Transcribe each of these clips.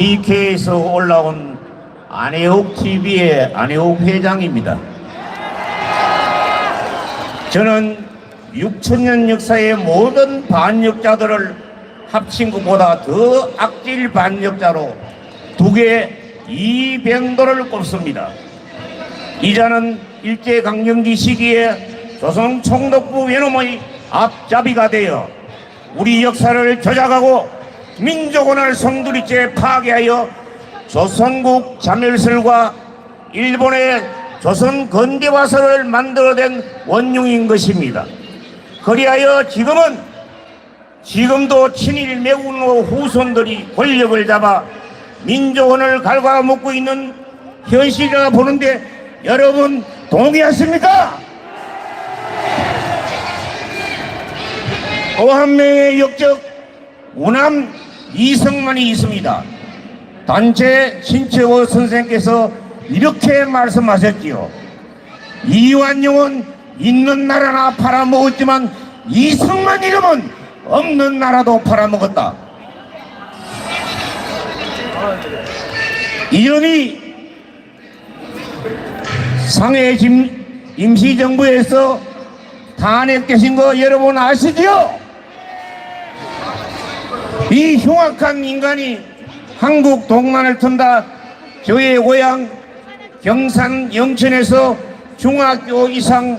DK에서 올라온 안혜옥 TV의 안혜옥 회장입니다. 저는 6천년 역사의 모든 반역자들을 합친 것보다 더 악질 반역자로 두개 이병도를 꼽습니다. 이자는 일제강점기 시기에 조선 총독부 외놈의 앞잡이가 되어 우리 역사를 조작하고 민족원을 성두리째 파괴하여 조선국 자멸설과 일본의 조선 건대화설을 만들어낸 원흉인 것입니다. 그리하여 지금은 지금도 친일 매국노 후손들이 권력을 잡아 민족원을 갉아먹고 있는 현실이라 보는데 여러분 동의하십니까? 또한 명의 역적 우남 이성만이 있습니다. 단체 신채호 선생께서 이렇게 말씀하셨지요. 이완용은 있는 나라나 팔아먹었지만 이성만 이름은 없는 나라도 팔아먹었다. 이름이 상해 임, 임시정부에서 탄핵되신 거 여러분 아시지요? 이 흉악한 인간이 한국 동만을 튼다 저의 고향 경산 영천에서 중학교 이상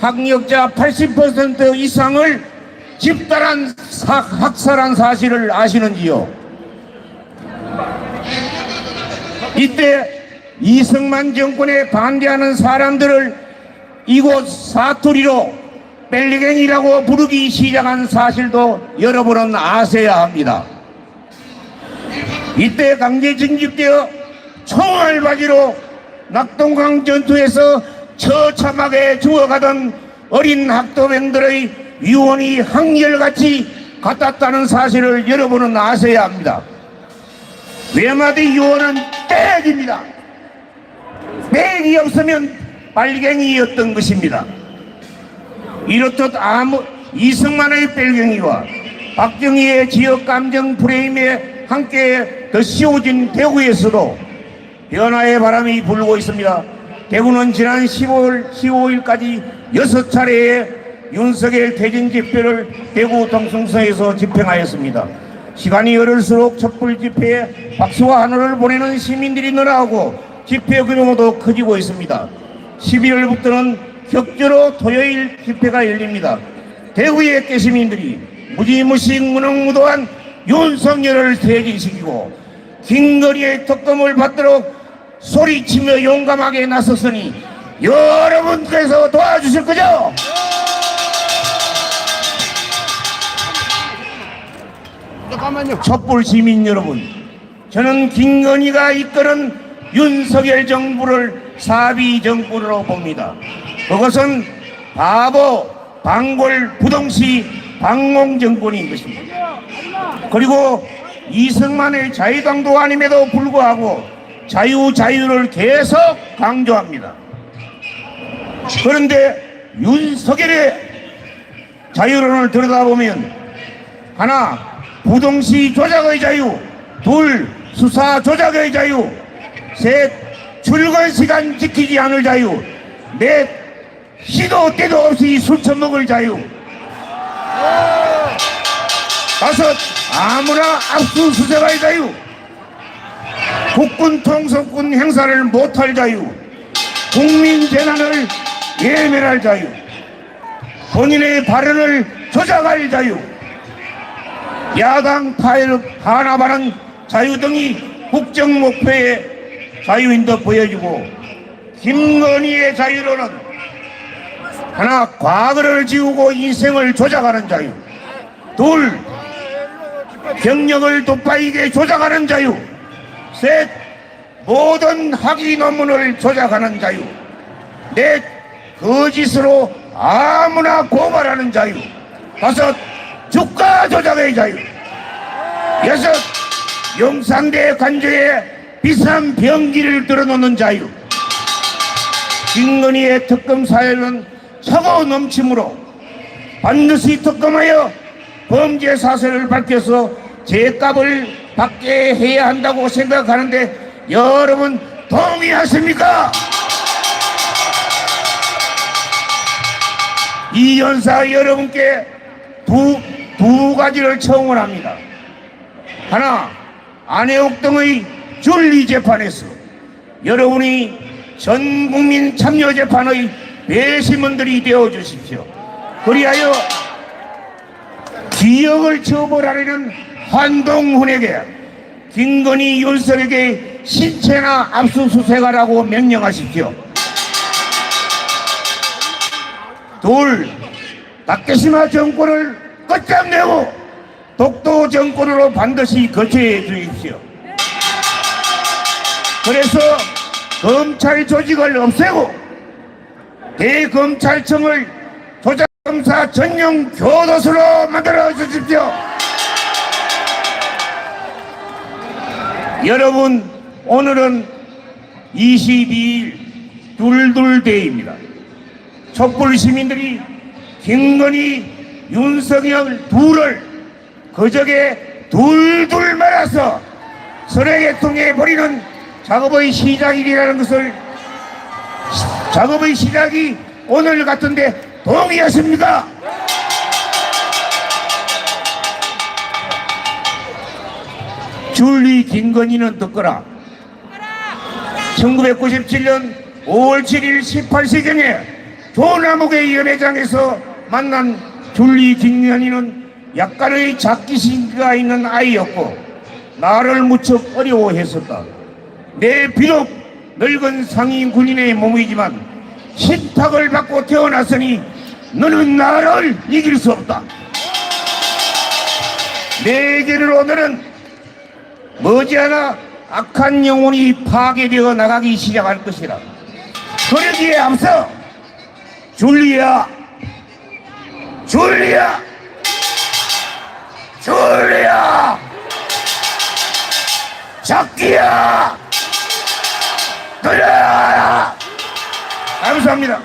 학력자 80% 이상을 집단한 사- 학살한 사실을 아시는지요? 이때 이승만 정권에 반대하는 사람들을 이곳 사투리로 벨리갱이라고 부르기 시작한 사실도 여러분은 아셔야 합니다. 이때 강제 징집되어 총알바지로 낙동강 전투에서 처참하게 죽어가던 어린 학도병들의 유언이 한결같이 같았다는 사실을 여러분은 아셔야 합니다. 외마디 유언은 땡입니다. 땡이 없으면 빨갱이였던 것입니다. 이렇듯 아무 이승만의 뺄갱이와 박정희의 지역 감정 프레임에 함께 더 씌워진 대구에서도 변화의 바람이 불고 있습니다. 대구는 지난 15일, 15일까지 여섯 차례의 윤석열 퇴진 집회를 대구 동성서에서 집행하였습니다. 시간이 흐를수록 촛불 집회에 박수와 하늘을 보내는 시민들이 늘어나고 집회 규모도 커지고 있습니다. 11월부터는 격주로 토요일 집회가 열립니다. 대구의 깨시민들이 무지무식 무능무도한 윤석열을 퇴진시키고 긴 거리의 특검을 받도록 소리치며 용감하게 나섰으니 여러분께서 도와주실 거죠? 잠깐만요. 촛불 시민 여러분, 저는 김건희가 이끄는 윤석열 정부를 사비 정부로 봅니다. 그것은 바보, 방골, 부동시, 방공 정권인 것입니다. 그리고 이승만의 자유당도 아님에도 불구하고 자유, 자유를 계속 강조합니다. 그런데 윤석열의 자유론을 들여다보면 하나 부동시 조작의 자유 둘 수사 조작의 자유 셋 출근 시간 지키지 않을 자유. 넷 시도 때도 없이 술 처먹을 자유. 다섯 아무나 압수수색할 자유. 국군 통속군 행사를 못할 자유. 국민 재난을 예멸할 자유. 본인의 발언을 조작할 자유. 야당 파일 탄압하는 자유 등이 국정 목표의 자유인 듯 보여지고 김건희의 자유로는 하나 과거를 지우고 인생을 조작하는 자유 둘 경력을 돋바이게 조작하는 자유 셋 모든 학위 논문을 조작하는 자유 넷 거짓으로 아무나 고발하는 자유 다섯 주가 조작의 자유 여섯 용산대 관저에 비싼 병기를 들어놓는 자유 김건희의 특검 사연은 차가워 넘침으로 반드시 특검하여 범죄 사실을 밝혀서 죄값을 밖에 해야 한다고 생각하는데 여러분 동의하십니까? 이 연사 여러분께 두, 두 가지를 청원합니다. 하나, 안혜옥 등의 윤리 재판에서 여러분이 전 국민 참여 재판의 배심원들이 되어 주십시오. 그리하여 기억을 처벌하려는 한동훈에게 김건희 윤석에게 신체나 압수수색하라고 명령하십시오. 둘, 다케시마 정권을 끝장내고 독도 정권으로 반드시 거쳐해 주십시오. 그래서 검찰 조직을 없애고 대검찰청을 조작검사 전용 교도소로 만들어 주십시오. 여러분, 오늘은 22일 둘둘데이입니다. 촛불 시민들이 김건희, 윤석열 둘을 그저께 둘둘 말아서 선행계통에 버리는 작업의 시작일이라는 것을 시- 작업의 시작이 오늘 같은데 동의하십니까? 줄리 김건희는 듣거라. 1997년 5월 7일 18시경에 조남욱의 연회장에서 만난 줄리 김건희는 약간의 작기신가 있는 아이였고 나를 무척 어려워했었다. 내 비록 늙은 상인 군인의 몸이지만 신탁을 받고 태어났으니 너는 나를 이길 수 없다. 내게는 오늘은 머지않아 악한 영혼이 파괴되어 나가기 시작할 것이다. 그러기에 앞서 줄리아, 줄리아, 줄리아, 작기야, 들어라. 감사합니다.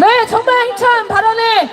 네, 정말 힘찬 발언을